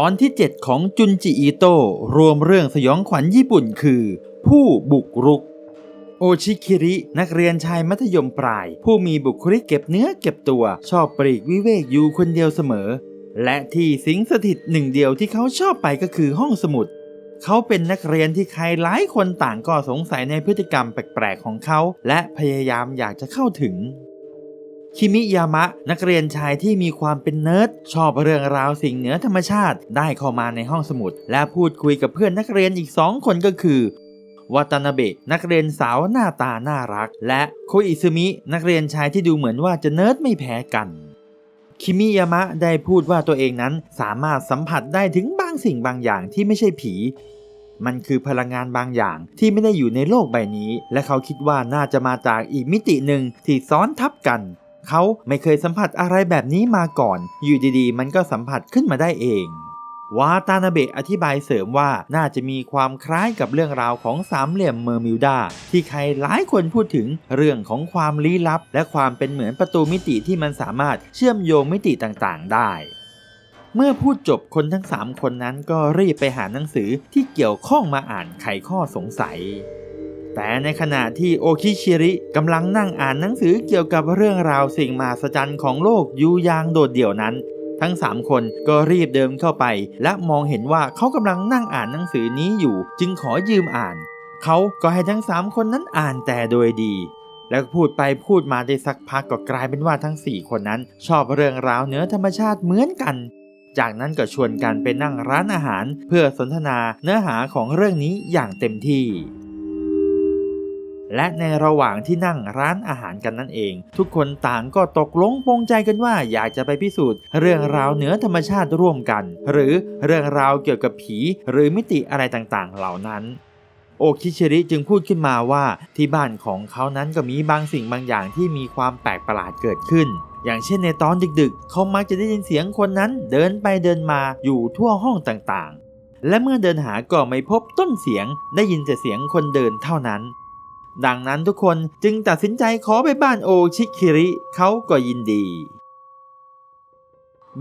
ตอนที่ 7 ของจุนจิอิโตะรวมเรื่องสยองขวัญญี่ปุ่นคือ ผู้บุกรุก โอชิคิริ นักเรียนชายมัธยมปลาย ผู้มีบุคลิกเก็บเนื้อเก็บตัว ชอบปลีกวิเวกอยู่คนเดียวเสมอ และที่สิงสถิตหนึ่งเดียวที่เขาชอบไปก็คือห้องสมุด เขาเป็นนักเรียนที่ใครหลายคนต่างก็สงสัยในพฤติกรรมแปลกๆของเขา และพยายามอยากจะเข้าถึง คิมิยามะ นักเรียนชายที่มีความเป็นเนิร์ดชอบเรื่องราวสิ่งเหนือธรรมชาติ ได้เข้ามาในห้องสมุด และพูดคุยกับเพื่อนนักเรียนอีกสองคนก็คือวาตานาเบะนักเรียนสาวหน้าตาน่ารัก และโคอิซึมิ นักเรียนชายที่ดูเหมือนว่าจะเนิร์ดไม่แพ้กันคิมิยามะได้พูดว่าตัวเองนั้นสามารถสัมผัสได้ถึงบางสิ่งบางอย่างที่ไม่ใช่ผี มันคือพลังงานบางอย่างที่ไม่ได้อยู่ในโลกใบนี้ และเขาคิดว่าน่าจะมาจากอีกมิติหนึ่งที่ซ้อนทับกัน เขาไม่เคยสัมผัสอะไรแบบนี้มาก่อน อยู่ดีๆ มันก็สัมผัสขึ้นมาได้เองวาตานาเบะอธิบายเสริมว่าน่าจะมีความคล้ายกับเรื่องราวของสามเหลี่ยมเมอร์มิวดา ที่ใครหลายคนพูดถึงเรื่องของความลี้ลับ และความเป็นเหมือนประตูมิติที่มันสามารถเชื่อมโยงมิติต่างๆ ได้ เมื่อพูดจบคนทั้ง 3 คนนั้นก็รีบไปหาหนังสือที่เกี่ยวข้องมาอ่านไขข้อสงสัย แต่ในขณะที่โอคิชิริกำลังนั่งอ่านหนังสือเกี่ยวกับเรื่องราวสิ่งมหัศจรรย์ของโลกยูยางโดดเดี่ยวนั้น ทั้ง 3 คนก็รีบเดินเข้าไป และมองเห็นว่าเขากำลังนั่งอ่านหนังสือนี้อยู่ จึงขอยืมอ่าน เขาก็ให้ทั้ง 3 คนนั้นอ่านแต่โดยดี แล้วพูดไปพูดมาได้สักพักก็กลายเป็นว่าทั้ง 4 คนนั้น ชอบเรื่องราวเหนือธรรมชาติเหมือนกัน จากนั้นก็ชวนกันไปนั่งร้านอาหาร เพื่อสนทนาเนื้อหาของเรื่องนี้อย่างเต็มที่ และในระหว่างที่นั่งร้านอาหารกันนั่นเอง ทุกคนต่างก็ตกลงปงใจกันว่าอยากจะไปพิสูจน์ เรื่องราวเหนือธรรมชาติร่วมกัน หรือเรื่องราวเกี่ยวกับผีหรือมิติอะไรต่างๆ เหล่านั้น โอคิชิริจึงพูดขึ้นมาว่าที่บ้านของเขานั้นก็มีบางสิ่งบางอย่างที่มีความแปลกประหลาดเกิดขึ้น อย่างเช่นในตอนดึกๆ เขามักจะได้ยินเสียงคนนั้นเดินไปเดินมาอยู่ทั่วห้องต่างๆ และเมื่อเดินหาก็ไม่พบต้นเสียงได้ยินแต่เสียงคนเดินเท่านั้น ดังนั้นทุกคนจึงตัดสินใจขอไปบ้านโอชิคิริเขาก็ยินดี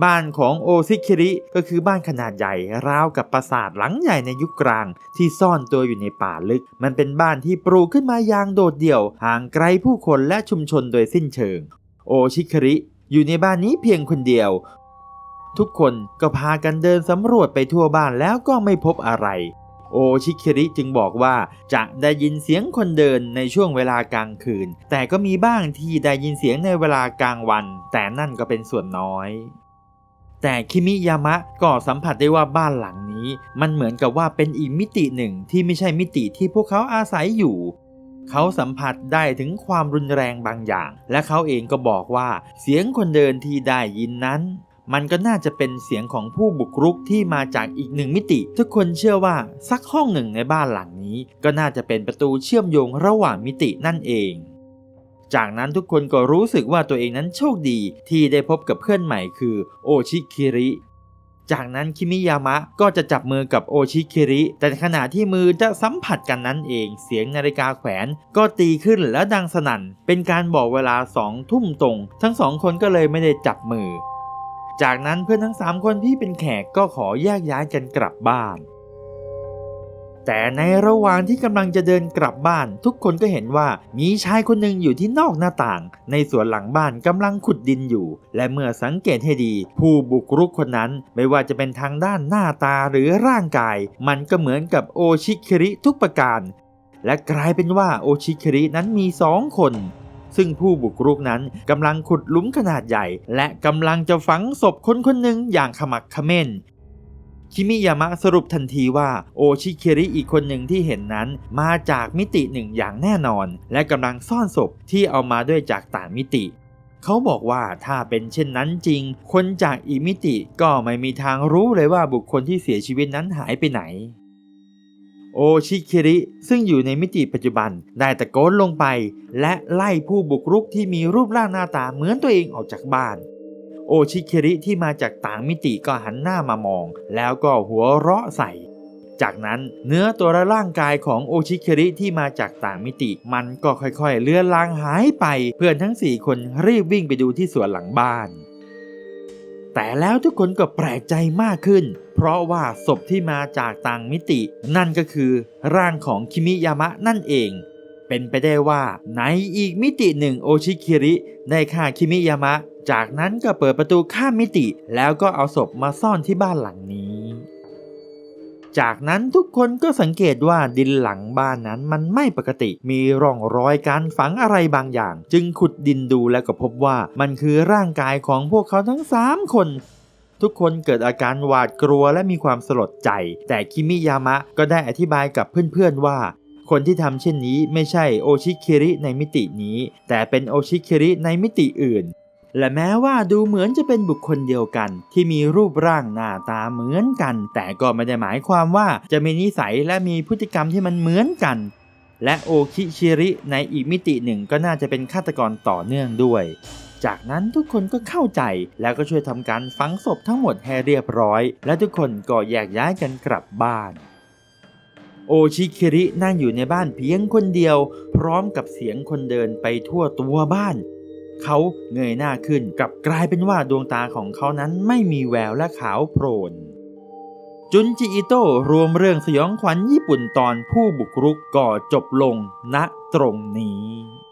บ้านของโอชิคิริก็คือบ้านขนาดใหญ่ราวกับปราสาทหลังใหญ่ในยุคกลาง ที่ซ่อนตัวอยู่ในป่าลึก มันเป็นบ้านที่ปลูกขึ้นมาอย่างโดดเดี่ยว ห่างไกลผู้คนและชุมชนโดยสิ้นเชิง โอชิคิริอยู่ในบ้านนี้เพียงคนเดียว ทุกคนก็พากันเดินสำรวจไปทั่วบ้านแล้วก็ไม่พบอะไร โอชิคิริจึงบอกว่าจะได้ยินเสียงคนเดินในช่วงเวลากลางคืน แต่ก็มีบ้างที่ได้ยินเสียงในเวลากลางวัน แต่นั่นก็เป็นส่วนน้อย แต่คิมิยามะก็สัมผัสได้ว่าบ้านหลังนี้ มันเหมือนกับว่าเป็นอีกมิติหนึ่งที่ไม่ใช่มิติที่พวกเขาอาศัยอยู่เขาสัมผัสได้ถึงความรุนแรงบางอย่าง และเขาเองก็บอกว่า เสียงคนเดินที่ได้ยินนั้น มันก็น่าจะเป็นเสียงของผู้บุกรุกที่มาจากอีกหนึ่งมิติ ทุกคนเชื่อว่าสักห้องหนึ่งในบ้านหลังนี้ ก็น่าจะเป็นประตูเชื่อมโยงระหว่างมิตินั่นเอง จากนั้นทุกคนก็รู้สึกว่าตัวเองนั้นโชคดีที่ได้พบกับเพื่อนใหม่คือโอชิคิริจากนั้นคิมิยามะก็จะจับมือกับโอชิคิริ แต่ขณะที่มือจะสัมผัสกันนั้นเอง เสียงนาฬิกาแขวนก็ตีขึ้นและดังสนั่น เป็นการบอกเวลาสองทุ่มตรง ทั้งสองคนก็เลยไม่ได้จับมือ จากนั้นเพื่อนทั้ง 3 คนที่เป็นแขกก็ขอแยกย้ายกันกลับบ้าน แต่ในระหว่างที่กำลังจะเดินกลับบ้าน ทุกคนก็เห็นว่ามีชายคนหนึ่งอยู่ที่นอกหน้าต่าง ในสวนหลังบ้านกำลังขุดดินอยู่ และเมื่อสังเกตให้ดี ผู้บุกรุกคนนั้นไม่ว่าจะเป็นทางด้านหน้าตาหรือร่างกาย มันก็เหมือนกับโอชิคิริทุกประการ และกลายเป็นว่าโอชิคิรินั้นมีสองคน ซึ่งผู้บุกรุกนั้นกำลังขุดหลุมขนาดใหญ่ และกำลังจะฝังศพคนคนหนึ่งอย่างขมักเขม้นคิมิยามะสรุปทันทีว่าโอชิเคริอีกคนหนึ่งที่เห็นนั้นมาจากมิติหนึ่งอย่างแน่นอน และกำลังซ่อนศพที่เอามาด้วยจากต่างมิติ เขาบอกว่าถ้าเป็นเช่นนั้นจริง คนจากอีมิติก็ไม่มีทางรู้เลยว่าบุคคลที่เสียชีวิตนั้นหายไปไหน โอชิคิริ ซึ่งอยู่ในมิติปัจจุบัน ได้ตะโกนลงไป และไล่ผู้บุกรุกที่มีรูปร่างหน้าตาเหมือนตัวเองออกจากบ้าน โอชิคิริที่มาจากต่างมิติก็หันหน้ามามอง แล้วก็หัวเราะใส่ จากนั้นเนื้อตัวและร่างกายของโอชิคิริที่มาจากต่างมิติ มันก็ค่อยๆ เลื่อนลางหายไป เพื่อนทั้ง 4 คนรีบวิ่งไปดูที่สวนหลังบ้าน แต่แล้วทุกคนก็แปลกใจมากขึ้น เพราะว่าศพที่มาจากต่างมิติ นั่นก็คือ ร่างของคิมิยามะนั่นเอง เป็นไปได้ว่าในอีกมิติหนึ่งโอชิคิริได้ฆ่าคิมิยามะ จากนั้นก็เปิดประตูข้ามมิติ แล้วก็เอาศพมาซ่อนที่บ้านหลังนี้ จากนั้นทุกคนก็สังเกตว่าดินหลังบ้านนั้นมันไม่ปกติ มีร่องรอยการฝังอะไรบางอย่าง จึงขุดดินดูแล้วก็พบว่ามันคือร่างกายของพวกเขาทั้ง 3 คน ทุกคนเกิดอาการหวาดกลัวและมีความสลดใจ แต่คิมิยามะก็ได้อธิบายกับเพื่อนๆว่า คนที่ทำเช่นนี้ไม่ใช่โอชิคิริในมิตินี้ แต่เป็นโอชิคิริในมิติอื่น และแม้ว่าดูเหมือนจะเป็นบุคคลเดียวกัน ที่มีรูปร่างหน้าตาเหมือนกัน แต่ก็ไม่ได้หมายความว่าจะมีนิสัยและมีพฤติกรรมที่มันเหมือนกัน และโอคิชิริในอีกมิติหนึ่งก็น่าจะเป็นฆาตกรต่อเนื่องด้วย จากนั้นทุกคนก็เข้าใจแล้วก็ช่วยทำการฝังศพทั้งหมดให้เรียบร้อย และทุกคนก็แยกย้ายกันกลับบ้านโอชิคิรินั่งอยู่ในบ้านเพียงคนเดียว พร้อมกับเสียงคนเดินไปทั่วตัวบ้าน เขาเงยหน้าขึ้นกลับกลายเป็นว่าดวงตาของเขานั้นไม่มีแววและขาวโพลน จุนจิอิโต้รวมเรื่องสยองขวัญญี่ปุ่นตอนผู้บุกรุกก่อจบลงณตรงนี้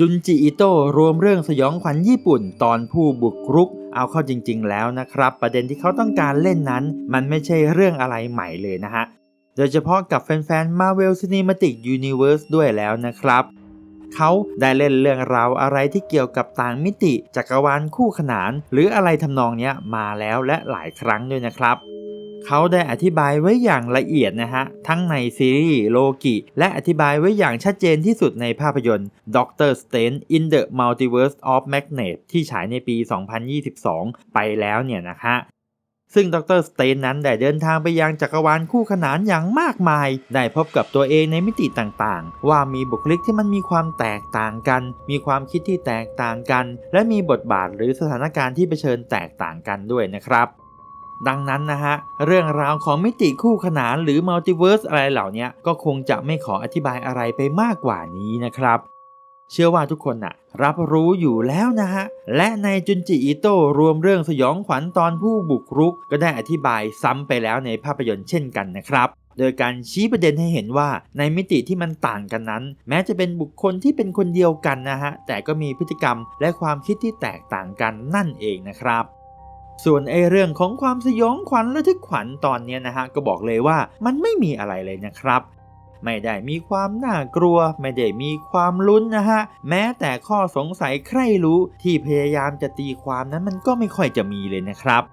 จุนจิอิโต้รวมเรื่องสยองขวัญญี่ปุ่นตอนผู้บุกรุก เอาเข้าจริง ๆ แล้วนะครับ ประเด็นที่เขาต้องการเล่นนั้น มันไม่ใช่เรื่องอะไรใหม่เลยนะฮะ โดยเฉพาะกับแฟนๆ Marvel Cinematic Universe ด้วยแล้วนะครับ เขาได้เล่นเรื่องราวอะไรที่เกี่ยวกับต่างมิติ จักรวาลคู่ขนาน หรืออะไรทำนองนี้มาแล้วและหลายครั้งด้วยนะครับ เขาได้อธิบายไว้อย่างละเอียดนะฮะ ทั้งในซีรีส์โลกิ และอธิบายไว้อย่างชัดเจนที่สุดในภาพยนตร์ Doctor Strange in the Multiverse of Madness ที่ฉายในปี 2022 ไปแล้วเนี่ยนะฮะซึ่งดรสเตนนั้นได้เดินทางไปยังจักรวาลคู่ขนานอย่างมากมาย ได้พบกับตัวเองในมิติต่างๆ ว่ามีบุคลิกที่มันมีความแตกต่างกัน มีความคิดที่แตกต่างกัน และมีบทบาทหรือสถานการณ์ที่เผชิญแตกต่างกันด้วยนะครับ ดังนั้นนะฮะ เรื่องราวของมิติคู่ขนานหรือมัลติเวิร์สอะไรเหล่านี้ก็คงจะไม่ขออธิบายอะไรไปมากกว่านี้นะครับเชื่อว่าทุกคนน่ะรับรู้อยู่แล้วนะฮะ และในจุนจิอิโต้รวมเรื่องสยองขวัญตอนผู้บุกรุก ก็ได้อธิบายซ้ำไปแล้วในภาพยนตร์เช่นกันนะครับ โดยการชี้ประเด็นให้เห็นว่าในมิติที่มันต่างกันนั้น แม้จะเป็นบุคคลที่เป็นคนเดียวกันนะฮะ แต่ก็มีพฤติกรรมและความคิดที่แตกต่างกันนั่นเองนะครับ ส่วนไอเรื่องของความสยองขวัญระทึกขวัญตอนนี้นะฮะก็บอกเลยว่ามันไม่มีอะไรเลยนะครับ ไม่ได้มีความน่ากลัว ไม่ได้มีความลุ้นนะฮะแม้แต่ข้อสงสัยใครรู้ที่พยายามจะตีความนั้นมันก็ไม่ค่อยจะมีเลยนะครับ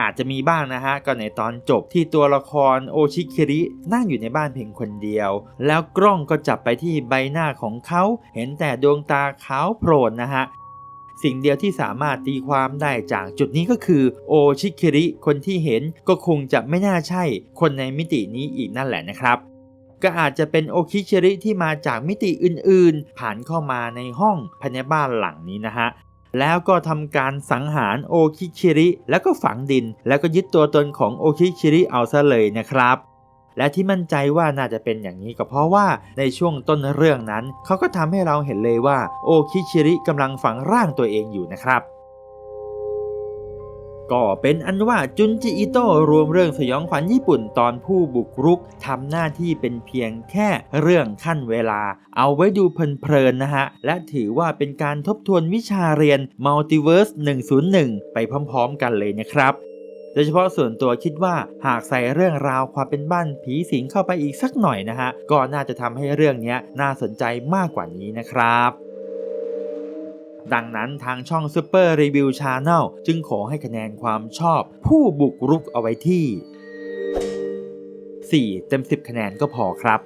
อาจจะมีบ้างนะฮะก็ในตอนจบที่ตัวละครโอชิคิรินั่งอยู่ในบ้านเพียงคนเดียว แล้วกล้องก็จับไปที่ใบหน้าของเขาเห็นแต่ดวงตาขาวโพลนนะฮะ สิ่งเดียวที่สามารถตีความได้จากจุดนี้ก็คือ โอชิคิริ คนที่เห็นก็คงจะไม่น่าใช่ คนในมิตินี้อีกนั่นแหละนะครับ ก็อาจจะเป็นโอคิชิริที่มาจากมิติอื่นๆ ผ่านเข้ามาในห้องภายในบ้านหลังนี้นะฮะแล้วก็ทำการสังหารโอคิชิริ แล้วก็ฝังดิน แล้วก็ยึดตัวตนของโอคิชิริเอาซะเลยนะครับ และที่มั่นใจว่าน่าจะเป็นอย่างนี้ก็เพราะว่าในช่วงต้นเรื่องนั้น เขาก็ทำให้เราเห็นเลยว่า โอคิชิริกำลังฝังร่างตัวเองอยู่นะครับก็เป็นอันว่าจุนจิอิโต้รวมเรื่องสยองขวัญญี่ปุ่นตอนผู้บุกรุกทำหน้าที่เป็นเพียงแค่เรื่องขั้นเวลา เอาไว้ดูเพลินๆนะฮะ และถือว่าเป็นการทบทวนวิชาเรียน Multiverse 101 ไปพร้อมๆกันเลยนะครับ โดยเฉพาะส่วนตัวคิดว่าหากใส่เรื่องราวความเป็นบ้านผีสิงเข้าไปอีกสักหน่อยนะฮะก็น่าจะทำให้เรื่องนี้น่าสนใจมากกว่านี้นะครับดังนั้นทางช่อง Super Review Channel จึงขอให้คะแนนความชอบ ผู้บุกรุกเอาไว้ที่ 4 เต็ม 10 คะแนนก็พอครับ